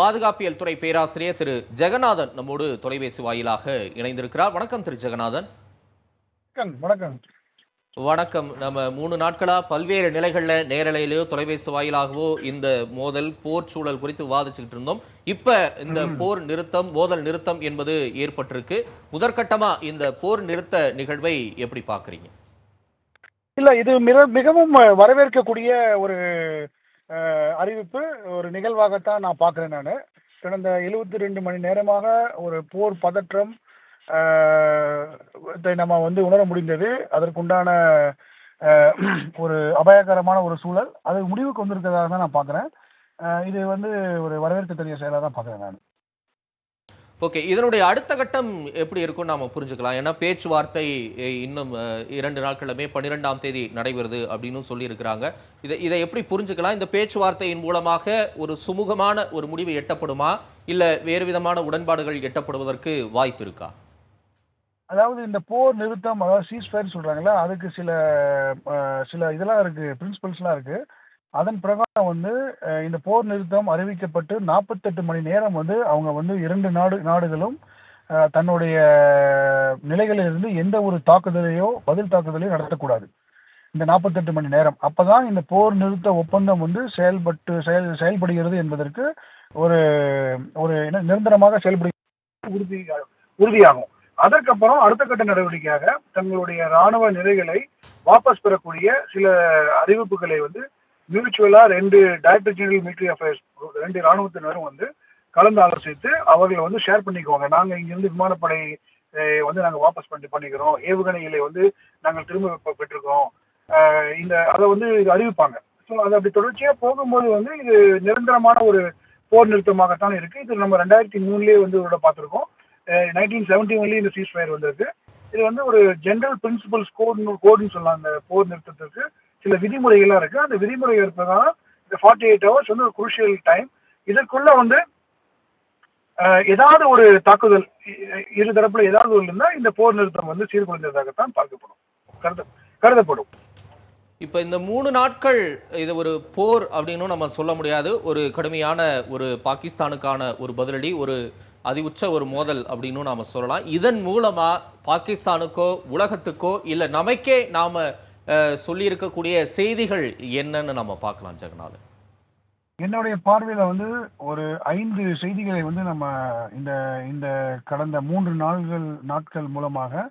பாதுகாப்பியல் துறை பேராசிரியர் திரு. ஜெகநாதன் நம்மோடு தொலைபேசி வாயிலாக இணைந்திருக்கிறார். வணக்கம் திரு. ஜெகநாதன். வணக்கம் வணக்கம். நம்ம மூணு நாட்களா பல்வேறு நிலைகள்ல நேரலையிலயோ தொலைபேசி வாயிலாகவோ இந்த மோதல் போர் சூழல் குறித்து விவாதிச்சுக்கிட்டு இருந்தோம். இப்ப இந்த போர் நிறுத்தம் மோதல் நிறுத்தம் என்பது ஏற்பட்டிருக்கு. முதற்கட்டமா இந்த போர் நிறுத்த நிகழ்வை எப்படி பாக்குறீங்க இல்ல இது மிக மிகவும் வரவேற்கக்கூடிய ஒரு அறிவிப்பு ஒரு நிகழ்வாகத்தான் நான் பார்க்குறேன் நான். கடந்த எழுபத்தி ரெண்டு மணி நேரமாக ஒரு போர் பதற்றம் நம்ம வந்து உணர முடிந்தது. அதற்குண்டான ஒரு அபாயகரமான ஒரு சூழல். அது முடிவுக்கு வந்திருக்கிறதாக தான் நான் பார்க்குறேன். இது வந்து ஒரு வரவேற்கத்தக்க செயலாக தான் பார்க்குறேன் நான். ஓகே இதனுடைய அடுத்த கட்டம் எப்படி இருக்கும்னு நாம புரிஞ்சுக்கலாம். ஏன்னா பேச்சுவார்த்தை இன்னும் இரண்டு நாட்களுமே பன்னிரெண்டாம் தேதி நடைபெறுது அப்படின்னு சொல்லியிருக்கிறாங்க. இதை இதை எப்படி புரிஞ்சுக்கலாம்? இந்த பேச்சுவார்த்தையின் மூலமாக ஒரு சுமூகமான ஒரு முடிவு எட்டப்படுமா? இல்லை வேறு விதமான உடன்பாடுகள் எட்டப்படுவதற்கு வாய்ப்பு இருக்கா? அதாவது இந்த போர் நிறுத்தம் அதாவது சீஸ்ஃபயர் சொல்கிறாங்களா அதுக்கு சில சில இதெல்லாம் இருக்கு பிரின்சிபல்ஸ்லாம் இருக்கு. அதன் பிரகாரம் வந்து இந்த போர் நிறுத்தம் அறிவிக்கப்பட்டு நாற்பத்தெட்டு மணி நேரம் வந்து அவங்க வந்து இரண்டு நாடு நாடுகளும் தன்னுடைய நிலைகளிலிருந்து எந்த ஒரு தாக்குதலையோ பதில் தாக்குதலையோ நடத்தக்கூடாது. இந்த நாற்பத்தெட்டு மணி நேரம். அப்பதான் இந்த போர் நிறுத்த ஒப்பந்தம் வந்து செயல்பட்டு செயல் செயல்படுகிறது என்பதற்கு ஒரு ஒரு என்ன நிரந்தரமாக செயல்படு உறுதி உறுதியாகும். அதற்கப்புறம் அடுத்த கட்ட நடவடிக்கையாக தங்களுடைய ராணுவ நிலைகளை வாபஸ் பெறக்கூடிய சில அறிவிப்புகளை வந்து மியூச்சுவலா ரெண்டு டைரக்டர் ஜெனரல் மிலிட்டரி அஃபேர்ஸ் ரெண்டு ராணுவத்தினரும் வந்து கலந்து ஆலோசித்து அவர்களை வந்து ஷேர் பண்ணிக்குவாங்க. நாங்க இங்கிருந்து விமானப்படை வந்து நாங்க வாபஸ் பண்ணி பண்ணிக்கிறோம். ஏவுகணைகளை வந்து நாங்கள் திரும்ப பெற்றிருக்கோம். இந்த அதை வந்து இது அறிவிப்பாங்க. ஸோ அது அப்படி தொடர்ச்சியா போகும்போது வந்து இது நிரந்தரமான ஒரு போர் நிறுத்தமாகத்தான் இருக்கு. இது நம்ம ரெண்டாயிரத்தி மூணுலேயே வந்து இதோட பார்த்துருக்கோம். நைன்டீன் செவன்டி ஒன்லி இந்த சீஸ் ஃபயர் வந்திருக்கு. இது வந்து ஒரு ஜென்ரல் பிரின்சிபல்ஸ் கோட்னு கோடுன்னு சொல்லலாம் அந்த போர் நிறுத்தத்திற்கு சில விதிமுறைகள்லாம் இருக்கு. அந்த விதிமுறை பிரகாரம் இந்த ஃபார்ட்டி எயிட் ஹவர்ஸ் வந்து ஒரு குரூஷியல் டைம் இதற்குள்ள வந்து ஏதாவது ஒரு தாக்குதல் இரு தரப்புல ஏதாவது ஒரு இருந்தால் இந்த போர் நிறுத்தம் வந்து சீர்குலைந்ததாகத்தான் பார்க்கப்படும். கருத கருதப்படும். இப்ப இந்த மூணு நாட்கள் இது ஒரு போர் அப்படின்னும் நம்ம சொல்ல முடியாது. ஒரு கடுமையான ஒரு பாகிஸ்தானுக்கான ஒரு பதிலடி ஒரு அதிஉச்ச ஒரு மோதல் அப்படின்னும் நாம சொல்லலாம். இதன் மூலமா பாகிஸ்தானுக்கோ உலகத்துக்கோ இல்லை நமக்கே நாம சொல்லியிருக்கக்கூடிய செய்திகள் என்னன்னு நம்ம பார்க்கலாம் ஜெகநாதன். என்னுடைய பார்வையில் வந்து ஒரு ஐந்து செய்திகளை வந்து நம்ம இந்த இந்த கடந்த மூன்று நாள்கள் நாட்கள் மூலமாக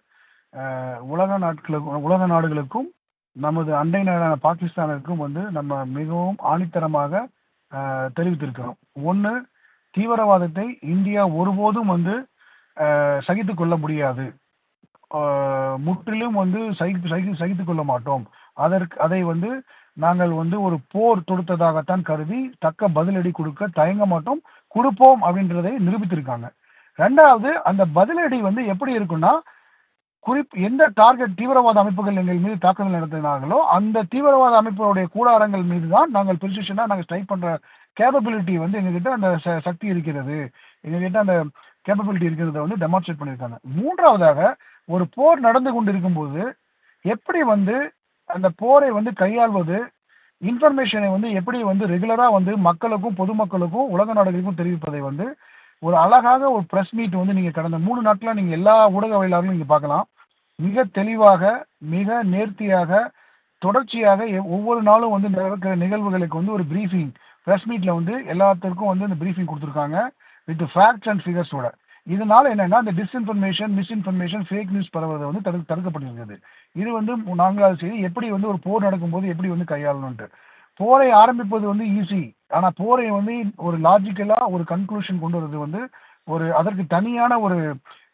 உலக நாட்களுக்கும் உலக நாடுகளுக்கும் நமது அண்டை நாடான பாகிஸ்தானுக்கும் வந்து நம்ம மிகவும் ஆணித்தரமாக தெரிவித்திருக்கிறோம். ஒன்று தீவிரவாதத்தை இந்தியா ஒருபோதும் வந்து சகித்து கொள்ள முடியாது. முற்றிலும் வந்து சகி சகி சகித்துக் கொள்ள மாட்டோம். அதற்கு அதை வந்து நாங்கள் வந்து ஒரு போர் தொடுத்ததாகத்தான் கருதி தக்க பதிலடி கொடுக்க தயங்க மாட்டோம். கொடுப்போம் அப்படின்றதை நிரூபித்திருக்காங்க. ரெண்டாவது அந்த பதிலடி வந்து எப்படி இருக்குன்னா குறிப் எந்த டார்கெட் தீவிரவாத அமைப்புகள் எங்கள் மீது தாக்குதல் நடத்தினார்களோ அந்த தீவிரவாத அமைப்புடைய கூடாரங்கள் மீது தான் நாங்கள் பிரிசிஷனாக நாங்கள் ஸ்ட்ரைக் பண்ணுற கேப்பபிலிட்டி வந்து எங்ககிட்ட அந்த ச- சக்தி இருக்கிறது. எங்ககிட்ட அந்த கேப்பபிலிட்டி இருக்கிறத வந்து டெமான்ஸ்ட்ரேட் பண்ணியிருக்காங்க மூன்றாவதாக ஒரு போர் நடந்து கொண்டிருக்கும் போது எப்படி வந்து அந்த போரை வந்து கையாள்வது இன்ஃபர்மேஷனை வந்து எப்படி வந்து ரெகுலராக வந்து மக்களுக்கும் பொதுமக்களுக்கும் உலக நாடுகளுக்கும் தெரிவிப்பதை வந்து ஒரு அழகாக ஒரு ப்ரெஸ் மீட் வந்து நீங்கள் கடந்த மூணு நாட்களாக நீங்கள் எல்லா ஊடக வாயிலாகவும் நீங்கள் பார்க்கலாம். மிக தெளிவாக மிக நேர்த்தியாக தொடர்ச்சியாக எ- ஒவ்வொரு நாளும் வந்து நடக்கிற நிகழ்வுகளுக்கு வந்து ஒரு ப்ரீஃபிங் ப்ரெஸ் மீட்டில் வந்து எல்லாத்திற்கும் வந்து இந்த ப்ரீஃபிங் கொடுத்துருக்காங்க வித் ஃபேக்ட்ஸ் அண்ட் ஃபிகர்ஸோட இதனால என்னன்னா இந்த டிஸ்இன்ஃபர்மேஷன் மிஸ்இன்ஃபர்மேஷன் ஃபேக் நியூஸ் பரவுறது வந்து தடு தடுக்கப்பட்டிருக்கிறது இது வந்து நான்காவது செய்தி. எப்படி வந்து ஒரு போர் நடக்கும்போது எப்படி வந்து கையாளணுன்ட்டு போரை ஆரம்பிப்பது வந்து ஈஸி ஆனால் போரை வந்து ஒரு லாஜிக்கலாக ஒரு கன்க்ளூஷன் கொண்டு வர்றது வந்து ஒரு அதற்கு தனியான ஒரு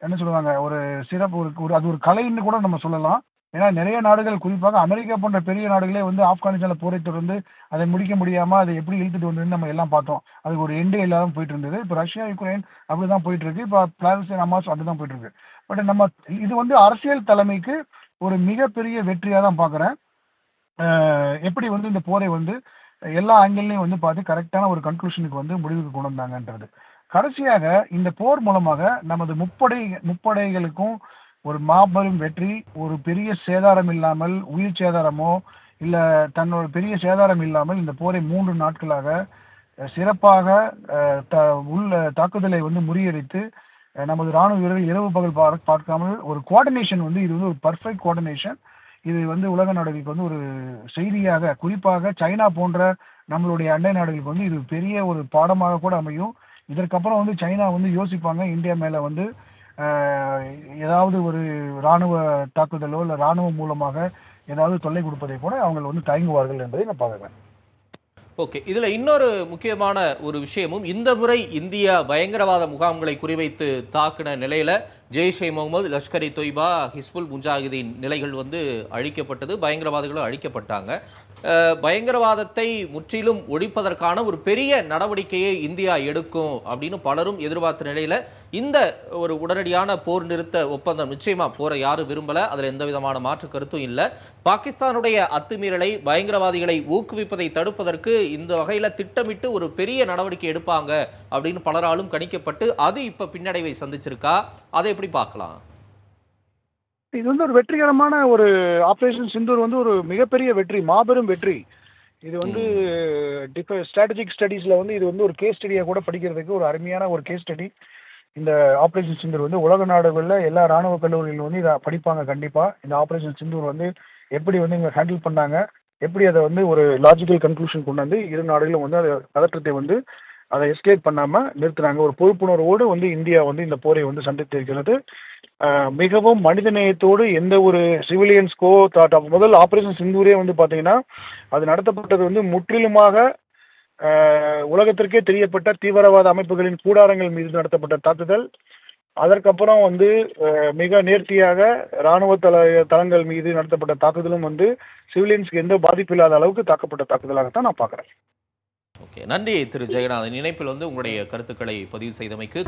என்ன சொல்லுவாங்க ஒரு சிறப்பு ஒரு ஒரு அது ஒரு கலைன்னு கூட நம்ம சொல்லலாம். ஏன்னா நிறைய நாடுகள் குறிப்பாக அமெரிக்கா போன்ற பெரிய நாடுகளே வந்து ஆப்கானிஸ்தானில் போரை தொடர்ந்து அதை முடிக்க முடியாமல் அதை எப்படி இழுத்துட்டு வந்ததுன்னு நம்ம எல்லாம் பார்த்தோம். அதுக்கு ஒரு எண்டே இல்லாமல் போயிட்டு இருந்தது இப்போ ரஷ்யா யுக்ரைன் அப்படிதான் போயிட்டு இருக்கு இப்போ பாலஸ்தீன் அமாஸ் அப்படிதான் போயிட்டு இருக்கு பட் நம்ம இது வந்து அரசியல் தலைமைக்கு ஒரு மிகப்பெரிய வெற்றியாக தான் பார்க்குறேன் எப்படி வந்து இந்த போரை வந்து எல்லா ஆங்கிள்லையும் வந்து பார்த்து கரெக்டான ஒரு கன்க்ளூஷனுக்கு வந்து முடிவுக்கு கொண்டு வந்தாங்கன்றது. கடைசியாக இந்த போர் மூலமாக நமது முப்படை முப்படைகளுக்கும் ஒரு மாபெரும் வெற்றி ஒரு பெரிய சேதாரம் இல்லாமல் உயிர் சேதாரமோ இல்ல தன்னோட பெரிய சேதாரம் இல்லாமல் இந்த போரை மூன்று நாட்களாக சிறப்பாக த- உள்ள தாக்குதலை வந்து முறியடித்து நமது ராணுவ வீரர்கள் இரவு பகல் பார்க்காமல் ஒரு கோஆர்டினேஷன் வந்து இது வந்து ஒரு பர்ஃபெக்ட் கோஆர்டினேஷன் இது வந்து உலக நாடுகளுக்கு வந்து ஒரு செய்தியாக குறிப்பாக சைனா போன்ற நம்மளுடைய அண்டை நாடுகளுக்கு வந்து இது பெரிய ஒரு பாடமாக கூட அமையும். இதற்கப்புறம் வந்து சைனா வந்து யோசிப்பாங்க இந்தியா மேல வந்து ஏதாவது ஒரு ராணுவ தாக்குதலோ இல்லை ராணுவம் மூலமாக ஏதாவது தொல்லை கொடுப்பதை கூட அவங்க வந்து தயங்குவார்கள் என்பதை நான் பார்க்குறேன். ஓகே. இதில் இன்னொரு முக்கியமான ஒரு விஷயமும் இந்த முறை இந்தியா பயங்கரவாத முகாம்களை குறிவைத்து தாக்கின நிலையில் ஜெய்ஷ் முகமது லஷ்கர் இ தொய்பா ஹிஸ்புல் முஜாஹிதீன் நிலைகள் வந்து அழிக்கப்பட்டது பயங்கரவாதிகளும் அழிக்கப்பட்டாங்க. பயங்கரவாதத்தை முற்றிலும் ஒழிப்பதற்கான ஒரு பெரிய நடவடிக்கையை இந்தியா எடுக்கும் அப்படின்னு பலரும் எதிர்பார்த்த நிலையில் இந்த ஒரு உடனடியான போர் நிறுத்த ஒப்பந்தம் நிச்சயமாக போரை யாரும் விரும்பலை. அதில் எந்த விதமான மாற்று கருத்தும் இல்லை. பாகிஸ்தானுடைய அத்துமீறலை பயங்கரவாதிகளை ஊக்குவிப்பதை தடுப்பதற்கு இந்த வகையில் திட்டமிட்டு ஒரு பெரிய நடவடிக்கை எடுப்பாங்க அப்படின்னு பலராலும் கணிக்கப்பட்டு அது இப்போ பின்னடைவை சந்திச்சிருக்கா? அதை எப்படி பார்க்கலாம்? இது வந்து ஒரு வெற்றிகரமான ஒரு ஆப்ரேஷன் சிந்தூர் வந்து ஒரு மிகப்பெரிய வெற்றி மாபெரும் வெற்றி. இது வந்து டிஃப ஸ்ட்ராட்டஜிக் ஸ்டடீஸில் வந்து இது வந்து ஒரு கேஸ் ஸ்டடியாக கூட படிக்கிறதுக்கு ஒரு அருமையான ஒரு கேஸ் ஸ்டடி இந்த ஆப்ரேஷன் சிந்தூர் வந்து உலக நாடுகளில் எல்லா ராணுவ கல்லூரிகளும் வந்து இதை படிப்பாங்க கண்டிப்பாக இந்த ஆப்ரேஷன் சிந்தூர் வந்து எப்படி வந்து இங்கே ஹேண்டில் பண்ணாங்க எப்படி அதை வந்து ஒரு லாஜிக்கல் கன்க்ளூஷன் கொண்டு வந்து இரு நாடுகளும் வந்து அதை பதற்றத்தை வந்து அதை எஸ்கேட் பண்ணாமல் நிறுத்துனாங்க ஒரு பொறுப்புணர்வோடு வந்து இந்தியா வந்து இந்த போரை வந்து சந்தித்திருக்கிறது ஆஹ் மிகவும் மனிதநேயத்தோடு எந்த ஒரு சிவிலியன்ஸ்க்கோ தாட் முதல் ஆபரேஷன் சிந்தூரே வந்து பார்த்தீங்கன்னா அது நடத்தப்பட்டது வந்து முற்றிலுமாக உலகத்திற்கே தெரியப்பட்ட தீவிரவாத அமைப்புகளின் கூடாரங்கள் மீது நடத்தப்பட்ட தாக்குதல். அதற்கப்புறம் வந்து மிக நேர்த்தியாக இராணுவ தள தளங்கள் மீது நடத்தப்பட்ட தாக்குதலும் வந்து சிவிலியன்ஸ்க்கு எந்த பாதிப்பு இல்லாத அளவுக்கு தாக்கப்பட்ட தாக்குதலாகத்தான் நான் பார்க்குறேன். ஓகே. நன்றி திரு ஜெகநாதன் இணைப்பில் வந்து உங்களுடைய கருத்துக்களை பதிவு செய்தமைக்கு